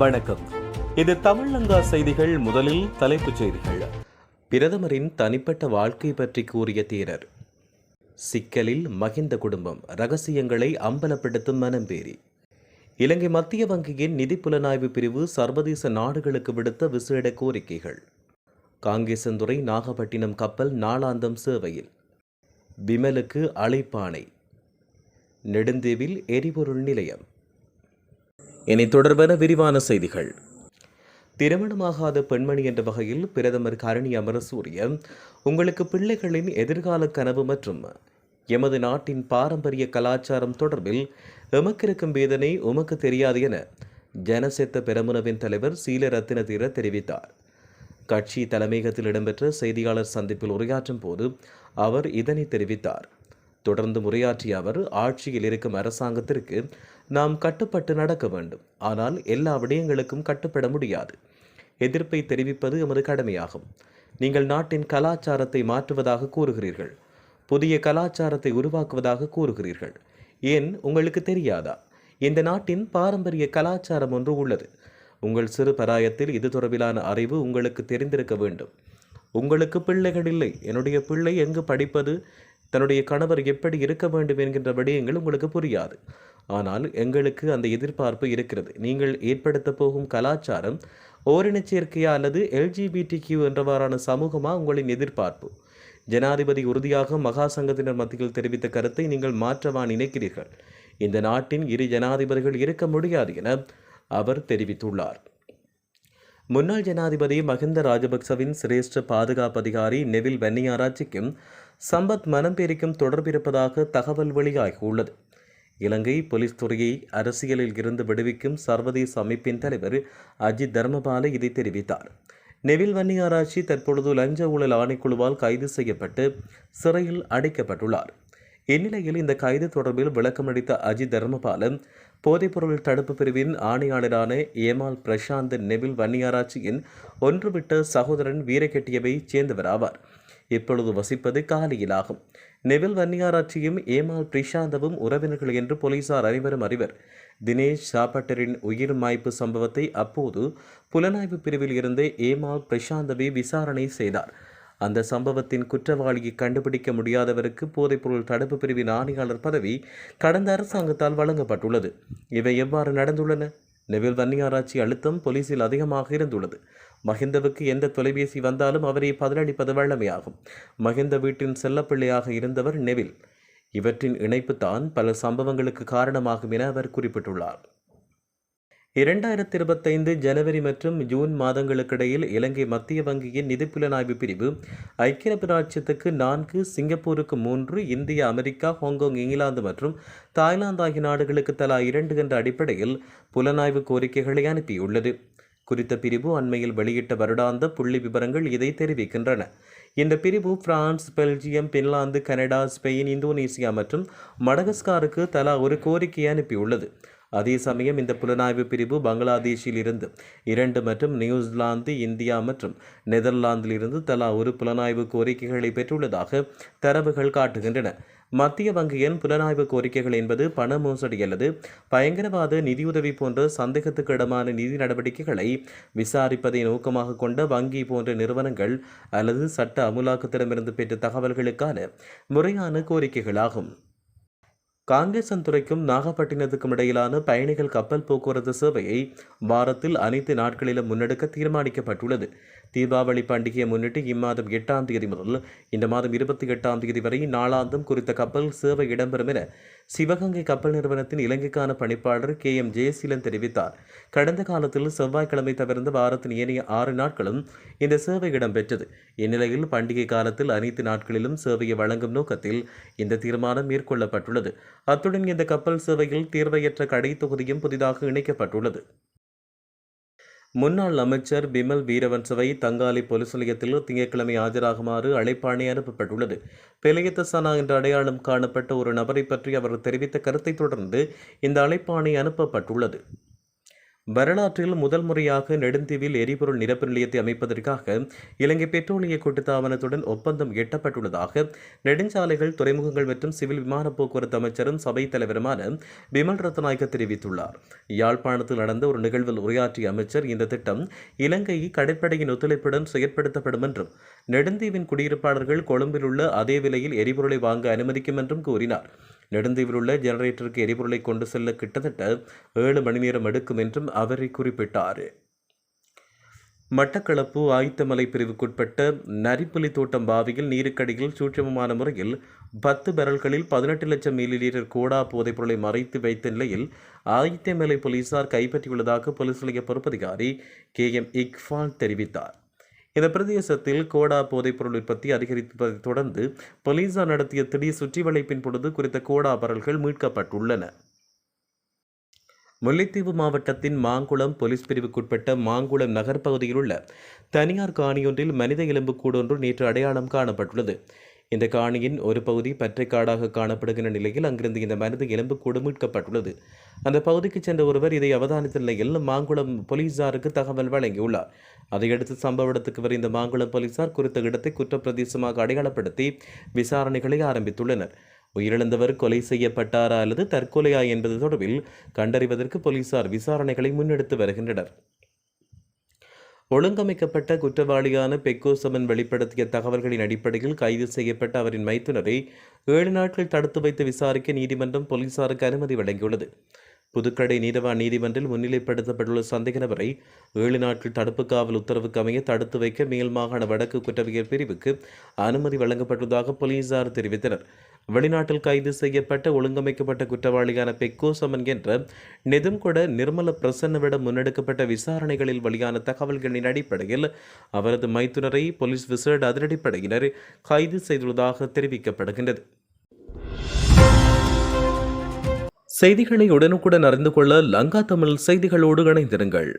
வணக்கம். இது தமிழங்கா செய்திகள் முதலில் தலைப்புச் செய்திகள். பிரதமரின் தனிப்பட்ட வாழ்க்கை பற்றி கூறிய தீரர். சிக்கலில் மகிந்த குடும்பம் ரகசியங்களை அம்பலப்படுத்தும் மனம்பேரி. இலங்கை மத்திய வங்கியின் நிதி புலனாய்வு பிரிவு சர்வதேச நாடுகளுக்கு விடுத்த விசேட கோரிக்கைகள். காங்கேசந்துறை நாகப்பட்டினம் கப்பல் நாளாந்தம் சேவையில். விமலுக்கு அழைப்பானை நெடுந்தீவில் எரிபொருள் நிலையம். இனி தொடர்பான விரிவான செய்திகள். திருமணமாகாத பெண்மணி என்ற வகையில் பிரதமர் கரணி அமரசூரிய உங்களுக்கு பிள்ளைகளின் எதிர்கால கனவு மற்றும் எமது நாட்டின் பாரம்பரிய கலாச்சாரம் தொடர்பில் எமக்கிருக்கும் வேதனை உமக்கு தெரியாது என ஜனசெத்த பெரமுனவின் தலைவர் சீல ரத்தினதீர தெரிவித்தார். கட்சி தலைமையகத்தில் இடம்பெற்ற செய்தியாளர் சந்திப்பில் உரையாற்றும் போது அவர் இதனை தெரிவித்தார். தொடர்ந்து உரையாற்றிய அவர் ஆட்சியில் இருக்கும் அரசாங்கத்திற்கு நாம் கட்டுப்பட்டு நடக்க வேண்டும். ஆனால் எல்லா விடயங்களுக்கும் கட்டுப்பட முடியாது. எதிர்ப்பை தெரிவிப்பது எமது கடமையாகும். நீங்கள் நாட்டின் கலாச்சாரத்தை மாற்றுவதாக கூறுகிறீர்கள். புதிய கலாச்சாரத்தை உருவாக்குவதாக கூறுகிறீர்கள். ஏன்? உங்களுக்கு தெரியாதா? இந்த நாட்டின் பாரம்பரிய கலாச்சாரம் ஒன்று உள்ளது. உங்கள் சிறு பராயத்தில் இது தொடர்பிலான அறிவு உங்களுக்கு தெரிந்திருக்க வேண்டும். உங்களுக்கு பிள்ளைகள் இல்லை. என்னுடைய பிள்ளை எங்கு படிப்பது? தன்னுடைய கணவர் எப்படி இருக்க வேண்டும் என்கின்ற விடயங்கள் உங்களுக்கு புரியாது. ஆனால் எங்களுக்கு அந்த எதிர்பார்ப்பு இருக்கிறது. நீங்கள் ஏற்படுத்த போகும் கலாச்சாரம் ஓரின சேர்க்கையா அல்லது எல்ஜிபிடி கியூ என்றவாறான சமூகமா உங்களின் எதிர்பார்ப்பு? ஜனாதிபதி உறுதியாக மகா சங்கத்தினர் மத்தியில் தெரிவித்த கருத்தை நீங்கள் மாற்றவா நினைக்கிறீர்கள்? இந்த நாட்டின் இரு ஜனாதிபதிகள் இருக்க முடியாது என அவர் தெரிவித்துள்ளார். முன்னாள் ஜனாதிபதி மஹிந்த ராஜபக்சவின் சிரேஷ்ட பாதுகாப்பு அதிகாரி நெவில் வென்னியாராட்சிக்கும் சம்பத் மனம்பேரிக்கும் தொடர்பிருப்பதாக தகவல் வெளியாகியுள்ளது. இலங்கை போலீஸ் துறையை அரசியலில் இருந்து விடுவிக்கும் சர்வதேச அமைப்பின் தலைவர் அஜித் தர்மபால இதை தெரிவித்தார். நெவில் வன்னியாராட்சி தற்பொழுது லஞ்ச ஊழல் ஆணைக்குழுவால் கைது செய்யப்பட்டு சிறையில் அடைக்கப்பட்டுள்ளார். இந்நிலையில் இந்த கைது தொடர்பில் விளக்கமளித்த அஜித் தர்மபாலன் போதைப்பொருள் தடுப்பு பிரிவின் ஆணையாளரான ஏமால் பிரசாந்த் நெவில் வன்னியாராட்சியின் ஒன்றுவிட்ட சகோதரன் வீரகெட்டியவை சேர்ந்தவர் ஆவார் இப்பொழுது வசிப்பது காலியிலாகும். நெவில் வன்னியாராட்சியும் ஏமால் பிரிஷாந்தவும் உறவினர்கள் என்று போலீசார் அனைவரும் அறிவர். தினேஷ் சாப்பட்டரின் உயிர் மாய்ப்பு சம்பவத்தை அப்போது புலனாய்வு பிரிவில் இருந்தே ஏமால் பிரசாந்தவே விசாரணை செய்தார். அந்த சம்பவத்தின் குற்றவாளியை கண்டுபிடிக்க முடியாதவருக்கு போதைப்பொருள் தடுப்பு பிரிவின் ஆணையாளர் பதவி கடந்த அரசாங்கத்தால் வழங்கப்பட்டுள்ளது. இவை எவ்வாறு நடந்துள்ளன? நெவில் வன்னியாராட்சி அழுத்தம் போலீசில் அதிகமாக இருந்துள்ளது. மஹிந்தவுக்கு எந்த தொலைபேசி வந்தாலும் அவரை பதிலளிப்பது வழமையாகும் மஹிந்த வீட்டின் செல்லப்பிள்ளையாக இருந்தவர் நெவில். இவற்றின் இணைப்பு தான் பல சம்பவங்களுக்கு காரணமாகும் என அவர் குறிப்பிட்டுள்ளார். இரண்டாயிரத்தி இருபத்தைந்து ஜனவரி மற்றும் ஜூன் மாதங்களுக்கிடையில் இலங்கை மத்திய வங்கியின் நிதி புலனாய்வு பிரிவு ஐக்கிய ராஜ்யத்துக்கு நான்கு சிங்கப்பூருக்கு மூன்று இந்தியா அமெரிக்கா ஹாங்காங் இங்கிலாந்து மற்றும் தாய்லாந்து ஆகிய நாடுகளுக்கு தலா இரண்டு என்ற அடிப்படையில் புலனாய்வு கோரிக்கைகளை அனுப்பியுள்ளது. குறித்த பிரிவு அண்மையில் வெளியிட்ட வருடாந்த புள்ளி விவரங்கள் இதை தெரிவிக்கின்றன. இந்த பிரிவு France Belgium Finland Canada Spain Indonesia மற்றும் மடகஸ்காருக்கு தலா ஒரு கோரிக்கை அனுப்பியுள்ளது. அதே சமயம் இந்த புலனாய்வு பிரிவு பங்களாதேஷில் இருந்து இரண்டு மற்றும் நியூசிலாந்து இந்தியா மற்றும் நெதர்லாந்தில் இருந்து தலா ஒரு புலனாய்வு கோரிக்கைகளை பெற்றுள்ளதாக தரவுகள் காட்டுகின்றன. மத்திய வங்கியின் புலனாய்வு கோரிக்கைகள் என்பது பண மோசடி அல்லது பயங்கரவாத நிதியுதவி போன்ற சந்தேகத்துக்கிடமான நிதி நடவடிக்கைகளை விசாரிப்பதை நோக்கமாக கொண்ட வங்கி போன்ற நிறுவனங்கள் அல்லது சட்ட அமுலாக்கத்திடமிருந்து பெற்ற தகவல்களுக்கான முறையான கோரிக்கைகளாகும். காங்கேசன்துறைக்கும் நாகப்பட்டினத்துக்கும் இடையிலான பயணிகள் கப்பல் போக்குவரத்து சேவையை வாரத்தில் அனைத்து நாட்களிலும் முன்னெடுக்க தீர்மானிக்கப்பட்டுள்ளது. தீபாவளி பண்டிகையை முன்னிட்டு இம்மாதம் எட்டாம் தேதி முதல் இந்த மாதம் இருபத்தி எட்டாம் தேதி வரை நாளாந்தம் குறித்த கப்பல் சேவை இடம்பெறும் என சிவகங்கை கப்பல் நிறுவனத்தின் இலங்கைக்கான பணிப்பாளர் கே எம் ஜெயசீலன் தெரிவித்தார். கடந்த காலத்தில் செவ்வாய்க்கிழமை தவிர்த்து வாரத்தின் ஏனைய ஆறு நாட்களும் இந்த சேவை இடம்பெற்றது. இந்நிலையில் பண்டிகை காலத்தில் அனைத்து நாட்களிலும் சேவையை வழங்கும் நோக்கத்தில் இந்த தீர்மானம் மேற்கொள்ளப்பட்டுள்ளது. அத்துடன் இந்த கப்பல் சேவையில் தீர்வையற்ற கடை தொகுதியும் புதிதாக இணைக்கப்பட்டுள்ளது. முன்னாள் அமைச்சர் பிமல் வீரவன்சவை தங்காலி பொலிஸ் நிலையத்தில் திங்கட்கிழமை ஆஜராகுமாறு அழைப்பாணை அனுப்பப்பட்டுள்ளது. பெலியத்தசனா என்ற அடையாளம் காணப்பட்ட ஒரு நபரை பற்றி அவர் தெரிவித்த கருத்தை தொடர்ந்து இந்த அழைப்பாணை அனுப்பப்பட்டுள்ளது. வரலாற்றில் முதல் முறையாக நெடுந்தீவில் எரிபொருள் நிரப்பு நிலையத்தை அமைப்பதற்காக இலங்கை பெட்ரோலிய கூட்டுத்தாபனத்துடன் ஒப்பந்தம் எட்டப்பட்டுள்ளதாக நெடுஞ்சாலைகள் துறைமுகங்கள் மற்றும் சிவில் விமான போக்குவரத்து அமைச்சரும் சபை தலைவருமான பிமல் ரத்நாயக்க தெரிவித்துள்ளார். யாழ்ப்பாணத்தில் நடந்த ஒரு நிகழ்வில் உரையாற்றிய அமைச்சர் இந்த திட்டம் இலங்கை கடற்படையின் ஒத்துழைப்புடன் செயற்படுத்தப்படும் என்றும் நெடுந்தீவின் குடியிருப்பாளர்கள் கொழும்பில் உள்ள அதே விலையில் எரிபொருளை வாங்க அனுமதிக்கும் என்றும் கூறினார். நெடுந்தீவில் உள்ள ஜெனரேட்டருக்கு எரிபொருளை கொண்டு செல்ல கிட்டத்தட்ட ஏழு மணி நேரம் எடுக்கும் என்றும் அவரை குறிப்பிட்டார். மட்டக்களப்பு ஆயுத்தமலை பிரிவுக்குட்பட்ட நரிப்புலி தோட்டம் பாவியில் நீருக்கடியில் சூட்சமமான முறையில் பத்து பெரல்களில் பதினெட்டு லட்சம் மில்லி லிட்டர் கோடா போதைப்பொருளை மறைத்து வைத்த நிலையில் ஆயுத்தமலை போலீசார் கைப்பற்றியுள்ளதாக போலீஸ் நிலைய பொறுப்பதிகாரி கே எம் இக்பால் தெரிவித்தார். இந்த பிரதேசத்தில் கோடா போதைப்பொருள் உற்பத்தி அதிகரிப்பதைத் தொடர்ந்து போலீசார் நடத்திய திடீர் சுற்றி வளைப்பின் பொழுது குறித்த கோடா பரல்கள் மீட்கப்பட்டுள்ளன. முல்லைத்தீவு மாவட்டத்தின் மாங்குளம் போலீஸ் பிரிவுக்குட்பட்ட மாங்குளம் நகர் பகுதியில் உள்ள தனியார் காணியொன்றில் மனித எலும்புக்கூடு கூடொன்று நேற்று அடையாளம் காணப்பட்டுள்ளது. இந்த காணியின் ஒரு பகுதி பற்றைக்காடாக காணப்படுகின்ற நிலையில் அங்கிருந்து இந்த மனித எலும்புக்கூடு மீட்கப்பட்டுள்ளது. அந்த பகுதிக்கு சென்ற ஒருவர் இதை அவதானித்த நிலையில் மாங்குளம் போலீசாருக்கு தகவல் வழங்கியுள்ளார். அதையடுத்து சம்பவ இடத்துக்கு விரைந்த மாங்குளம் போலீசார் குறித்த இடத்தை குற்றப்பிரதேசமாக அடையாளப்படுத்தி விசாரணைகளை ஆரம்பித்துள்ளனர். உயிரிழந்தவர் கொலை செய்யப்பட்டாரா அல்லது தற்கொலையா என்பது தொடர்பில் கண்டறிவதற்கு போலீசார் விசாரணைகளை முன்னெடுத்து வருகின்றனர். ஒழுங்கமைக்கப்பட்ட குற்றவாளியான பெக்கோசமன் வெளிப்படுத்திய தகவல்களின் அடிப்படையில் கைது செய்யப்பட்ட அவரின் மைத்துனரை ஏழு நாட்கள் தடுத்து வைத்து விசாரிக்க நீதிமன்றம் போலீசாருக்கு அனுமதி வழங்கியுள்ளது. புதுக்கடை நீரவா நீதிமன்றில் முன்னிலைப்படுத்தப்பட்டுள்ள சந்தேக நபரை ஏழு நாட்கள் தடுப்பு காவல் உத்தரவுக்கு அமைய தடுத்து வைக்க மேல் மாகாண வடக்கு குற்றவியல் பிரிவுக்கு அனுமதி வழங்கப்பட்டுள்ளதாக போலீசார் தெரிவித்தனர். வெளிநாட்டில் கைது செய்யப்பட்ட ஒழுங்கமைக்கப்பட்ட குற்றவாளியான பெக்கோ சமன் என்ற நெதும்கொட நிர்மல பிரசன்னவிடம் முன்னெடுக்கப்பட்ட விசாரணைகளில் வெளியான தகவல்களின் அடிப்படையில் அவரது மைத்துனரை போலீஸ் விசேட அதிரடிப்படையினர் கைது செய்துள்ளதாக தெரிவிக்கப்படுகின்றது. செய்திகளை உடனுக்குடன் அறிந்து கொள்ள லங்கா தமிழ் செய்திகளோடு இணைந்திருங்கள்.